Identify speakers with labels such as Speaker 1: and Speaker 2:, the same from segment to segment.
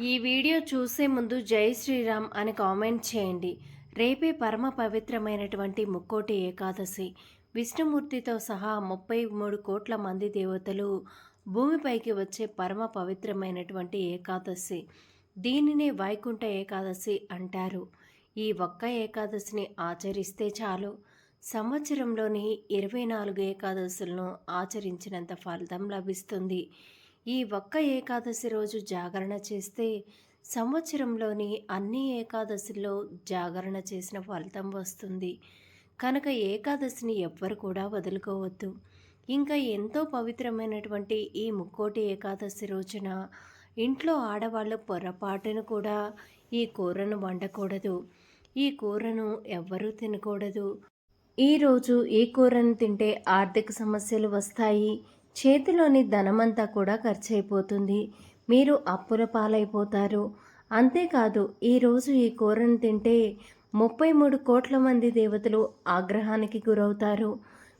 Speaker 1: ఈ వీడియో చూసే ముందు జై శ్రీరామ్ అని కామెంట్ చేయండి. రేపే పరమ పవిత్రమైనటువంటి ముక్కోటి ఏకాదశి. విష్ణుమూర్తితో సహా ముప్పై మూడు కోట్ల మంది దేవతలు భూమిపైకి వచ్చే పరమ పవిత్రమైనటువంటి ఏకాదశి. దీనినే వైకుంఠ ఏకాదశి అంటారు. ఈ ఒక్క ఏకాదశిని ఆచరిస్తే చాలు. సంవత్సరంలోని ఇరవై నాలుగు ఏకాదశులను ఆచరించినంత ఫలితం లభిస్తుంది. ఈ ఒక్క ఏకాదశి రోజు జాగరణ చేస్తే సంవత్సరంలోని అన్ని ఏకాదశిలో జాగరణ చేసిన ఫలితం వస్తుంది. కనుక ఏకాదశిని ఎవ్వరు కూడా వదులుకోవద్దు. ఇంకా ఎంతో పవిత్రమైనటువంటి ఈ ముక్కోటి ఏకాదశి రోజున ఇంట్లో ఆడవాళ్ళు పొరపాటును కూడా ఈ కూరను వండకూడదు. ఈ కూరను ఎవ్వరూ తినకూడదు. ఈరోజు ఈ కూరను తింటే ఆర్థిక సమస్యలు వస్తాయి. చేతిలోని ధనమంతా కూడా ఖర్చయిపోతుంది. మీరు అప్పుల పాలైపోతారు అంతేకాదు ఈరోజు ఈ కూరను తింటే ముప్పై మూడు కోట్ల మంది దేవతలు ఆగ్రహానికి గురవుతారు.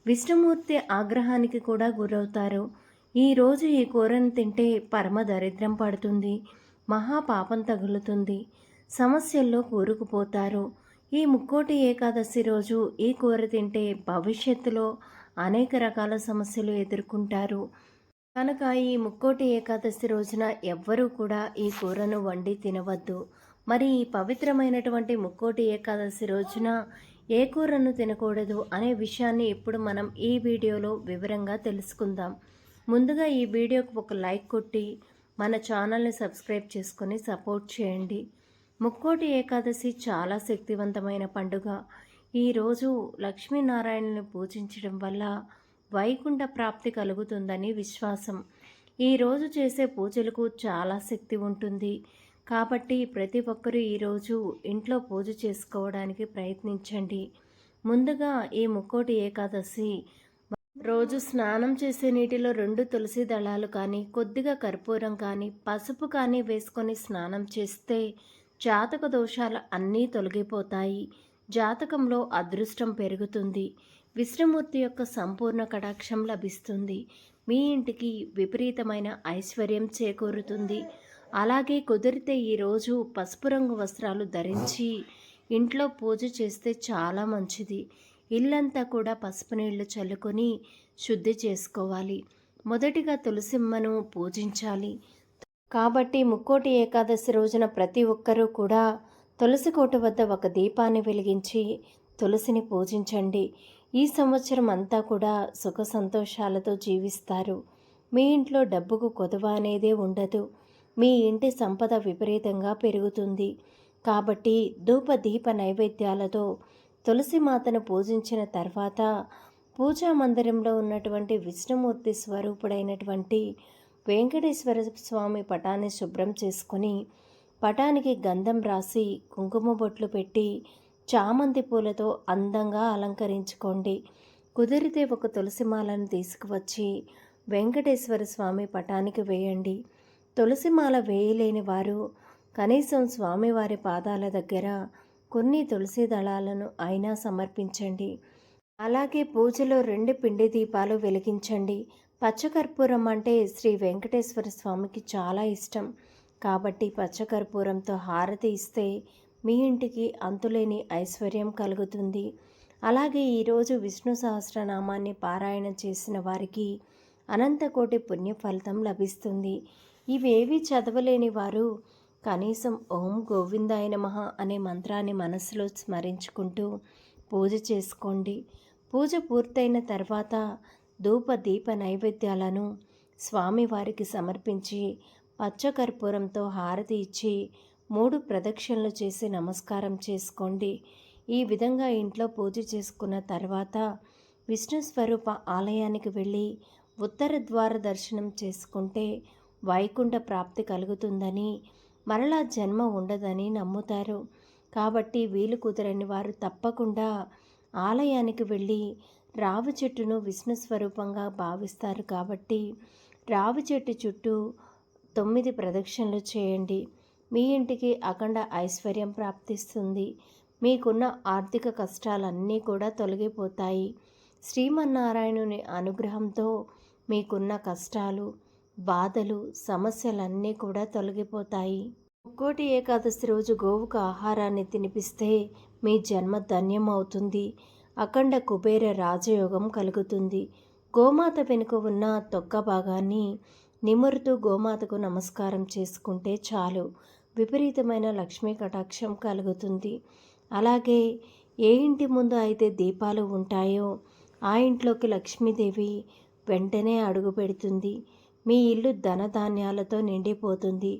Speaker 1: విష్ణుమూర్తి ఆగ్రహానికి కూడా గురవుతారు. ఈరోజు ఈ కూరను తింటే పరమ దరిద్రం పడుతుంది. మహాపాపం తగులుతుంది. సమస్యల్లో కూరుకుపోతారు. ఈ ముక్కోటి ఏకాదశి రోజు ఈ కూర తింటే భవిష్యత్తులో అనేక రకాల సమస్యలు ఎదుర్కొంటారు. కనుక ఈ ముక్కోటి ఏకాదశి రోజున ఎవ్వరూ కూడా ఈ కూరను వండి తినవద్దు. మరి ఈ పవిత్రమైనటువంటి ముక్కోటి ఏకాదశి రోజున ఏ కూరను తినకూడదు అనే విషయాన్ని ఇప్పుడు మనం ఈ వీడియోలో వివరంగా తెలుసుకుందాం. ముందుగా ఈ వీడియోకు ఒక లైక్ కొట్టి మన ఛానల్ని సబ్స్క్రైబ్ చేసుకొని సపోర్ట్ చేయండి. ముక్కోటి ఏకాదశి చాలా శక్తివంతమైన పండుగ. ఈరోజు లక్ష్మీనారాయణని పూజించడం వల్ల వైకుంఠ ప్రాప్తి కలుగుతుందని విశ్వాసం. ఈరోజు చేసే పూజలకు చాలా శక్తి ఉంటుంది. కాబట్టి ప్రతి ఒక్కరూ ఈరోజు ఇంట్లో పూజ చేసుకోవడానికి ప్రయత్నించండి. ముందుగా ఈ ముక్కోటి ఏకాదశి. రోజు స్నానం చేసే నీటిలో రెండు తులసి దళాలు కానీ కొద్దిగా కర్పూరం కానీ పసుపు కానీ వేసుకొని స్నానం చేస్తే జాతక దోషాలు అన్నీ తొలగిపోతాయి. జాతకంలో అదృష్టం పెరుగుతుంది. విష్ణుమూర్తి యొక్క సంపూర్ణ కటాక్షం లభిస్తుంది. మీ ఇంటికి విపరీతమైన ఐశ్వర్యం చేకూరుతుంది. అలాగే కుదిరితే ఈరోజు పసుపు రంగు వస్త్రాలు ధరించి ఇంట్లో పూజ చేస్తే చాలా మంచిది. ఇల్లంతా కూడా పసుపు నీళ్ళు చల్లుకొని శుద్ధి చేసుకోవాలి. మొదటిగా తులసిమ్మను పూజించాలి. కాబట్టి ముక్కోటి ఏకాదశి రోజున ప్రతి ఒక్కరూ కూడా తులసి కోట వద్ద ఒక దీపాన్ని వెలిగించి తులసిని పూజించండి. ఈ సంవత్సరం అంతా కూడా సుఖ సంతోషాలతో జీవిస్తారు. మీ ఇంట్లో డబ్బుకు కొదవ అనేదే ఉండదు. మీ ఇంటి సంపద విపరీతంగా పెరుగుతుంది. కాబట్టి ధూప దీప నైవేద్యాలతో తులసి మాతను పూజించిన తర్వాత పూజా మందిరంలో ఉన్నటువంటి విష్ణుమూర్తి స్వరూపుడైనటువంటి వెంకటేశ్వర స్వామి పటాన్ని శుభ్రం చేసుకొని పటానికి గంధం రాసి కుంకుమ బొట్లు పెట్టి చామంతి పూలతో అందంగా అలంకరించుకోండి. కుదిరితే ఒక తులసిమాలను తీసుకువచ్చి వెంకటేశ్వర స్వామి పటానికి వేయండి. తులసిమాల వేయలేని వారు కనీసం స్వామివారి పాదాల దగ్గర కొన్ని తులసి దళాలను అయినా సమర్పించండి. అలాగే పూజలో రెండు పిండి దీపాలు వెలిగించండి. పచ్చకర్పూరం అంటే శ్రీ వెంకటేశ్వర స్వామికి చాలా ఇష్టం. కాబట్టి పచ్చకర్పూరంతో హారతి ఇస్తే మీ ఇంటికి అంతులేని ఐశ్వర్యం కలుగుతుంది. అలాగే ఈరోజు విష్ణు సహస్రనామాన్ని పారాయణ చేసిన వారికి అనంతకోటి పుణ్య ఫలితం లభిస్తుంది. ఇవేవి చదవలేని వారు కనీసం ఓం గోవిందాయ నమః అనే మంత్రాన్ని మనసులో స్మరించుకుంటూ పూజ చేసుకోండి. పూజ పూర్తయిన తర్వాత ధూప దీప నైవేద్యాలను స్వామివారికి సమర్పించి పచ్చకర్పూరంతో హారతి ఇచ్చి మూడు ప్రదక్షిణలు చేసి నమస్కారం చేసుకోండి. ఈ విధంగా ఇంట్లో పూజ చేసుకున్న తర్వాత విష్ణు స్వరూప ఆలయానికి వెళ్ళి ఉత్తర ద్వార దర్శనం చేసుకుంటే వైకుంఠ ప్రాప్తి కలుగుతుందని మరలా జన్మ ఉండదని నమ్ముతారు. కాబట్టి వీలు కుదరని వారు తప్పకుండా ఆలయానికి వెళ్ళి రావి చెట్టును విష్ణు స్వరూపంగా భావిస్తారు కాబట్టి రావి చెట్టు చుట్టూ తొమ్మిది ప్రదక్షిణలు చేయండి. మీ ఇంటికి అఖండ ఐశ్వర్యం ప్రాప్తిస్తుంది. మీకున్న ఆర్థిక కష్టాలన్నీ కూడా తొలగిపోతాయి. శ్రీమన్నారాయణుని అనుగ్రహంతో మీకున్న కష్టాలు బాధలు సమస్యలన్నీ కూడా తొలగిపోతాయి. ఒక్కోటి ఏకాదశి రోజు గోవుకు ఆహారాన్ని తినిపిస్తే మీ జన్మ ధన్యం అవుతుంది అఖండ కుబేర రాజయోగం కలుగుతుంది. గోమాత వెనుక ఉన్న తొక్క భాగాన్ని నిమురుతూ గోమాతకు నమస్కారం చేసుకుంటే చాలు. విపరీతమైన లక్ష్మీ కటాక్షం కలుగుతుంది. అలాగే ఏ ఇంటి ముందు అయితే దీపాలు ఉంటాయో ఆ ఇంట్లోకి లక్ష్మీదేవి వెంటనే అడుగు పెడుతుంది. మీ ఇల్లు ధనధాన్యాలతో నిండిపోతుంది.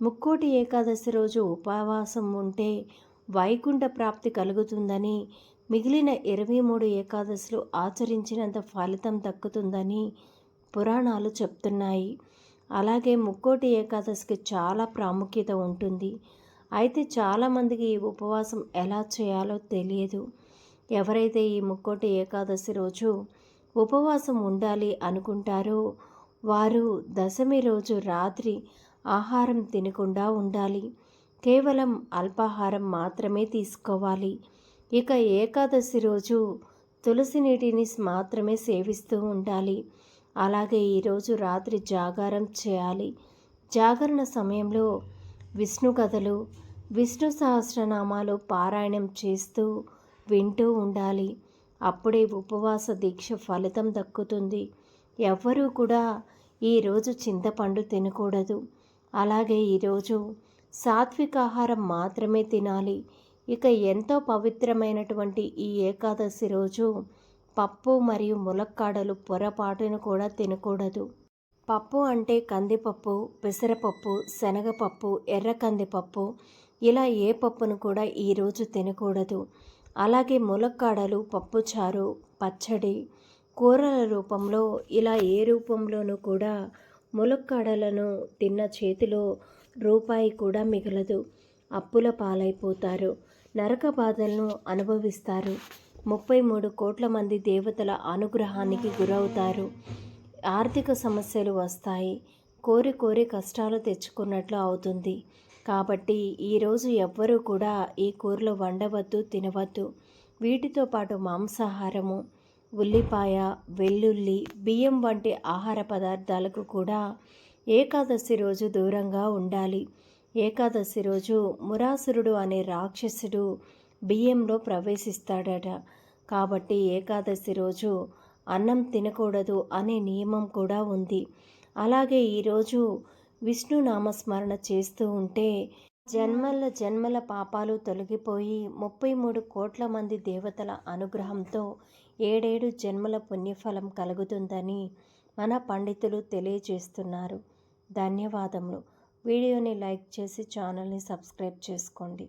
Speaker 1: ముక్కోటి ఏకాదశి రోజు ఉపవాసం ఉంటే వైకుంఠ ప్రాప్తి కలుగుతుందని మిగిలిన ఇరవై మూడు ఏకాదశులు ఆచరించినంత ఫలితం దక్కుతుందని పురాణాలు చెప్తున్నాయి. అలాగే ముక్కోటి ఏకాదశికి చాలా ప్రాముఖ్యత ఉంటుంది. అయితే చాలామందికి ఈ ఉపవాసం ఎలా చేయాలో తెలియదు. ఎవరైతే ఈ ముక్కోటి ఏకాదశి రోజు ఉపవాసం ఉండాలి అనుకుంటారో వారు దశమి రోజు రాత్రి ఆహారం తినకుండా ఉండాలి. కేవలం అల్పాహారం మాత్రమే తీసుకోవాలి. ఇక ఏకాదశి రోజు తులసి నీటిని మాత్రమే సేవిస్తూ ఉండాలి. అలాగే ఈరోజు రాత్రి జాగారం చేయాలి. జాగరణ సమయంలో విష్ణు కథలు విష్ణు సహస్రనామాలు పారాయణం చేస్తూ వింటూ ఉండాలి. అప్పుడే ఉపవాస దీక్ష ఫలితం దక్కుతుంది. ఎవ్వరూ కూడా ఈరోజు చింతపండు తినకూడదు. అలాగే ఈరోజు సాత్విక ఆహారం మాత్రమే తినాలి. ఇక ఎంతో పవిత్రమైనటువంటి ఈ ఏకాదశి రోజు పప్పు మరియు ములక్కాడలు పొరపాటును కూడా తినకూడదు. పప్పు అంటే కందిపప్పు పెసరపప్పు శనగపప్పు ఎర్ర కందిపప్పు. ఇలా ఏ పప్పును కూడా ఈరోజు తినకూడదు. అలాగే ములక్కాడలు పప్పుచారు పచ్చడి కూరల రూపంలో ఇలా ఏ రూపంలోనూ కూడా ములక్కాడలను తిన్న చేతిలో రూపాయి కూడా మిగలదు. అప్పుల పాలైపోతారు. నరక బాధలను అనుభవిస్తారు. ముప్పై మూడు కోట్ల మంది దేవతల అనుగ్రహానికి గురవుతారు. ఆర్థిక సమస్యలు వస్తాయి. కోరి కోరి కష్టాలు తెచ్చుకున్నట్లు అవుతుంది. కాబట్టి ఈరోజు ఎవ్వరూ కూడా ఈ కూరలు వండవద్దు తినవద్దు. వీటితో పాటు మాంసాహారము ఉల్లిపాయ వెల్లుల్లి బియ్యం వంటి ఆహార పదార్థాలకు కూడా ఏకాదశి రోజు దూరంగా ఉండాలి. ఏకాదశి రోజు మురాసురుడు అనే రాక్షసుడు బియ్యంలో ప్రవేశిస్తాడట. కాబట్టి ఏకాదశి రోజు అన్నం తినకూడదు అనే నియమం కూడా ఉంది. అలాగే ఈరోజు విష్ణు నామస్మరణ చేస్తూ ఉంటే జన్మల జన్మల పాపాలు తొలగిపోయి ముప్పై మూడు కోట్ల మంది దేవతల అనుగ్రహంతో ఏడేడు జన్మల పుణ్యఫలం కలుగుతుందని మన పండితులు తెలియజేస్తున్నారు. ధన్యవాదములు. వీడియోని లైక్ చేసి ఛానల్ని సబ్స్క్రైబ్ చేసుకోండి.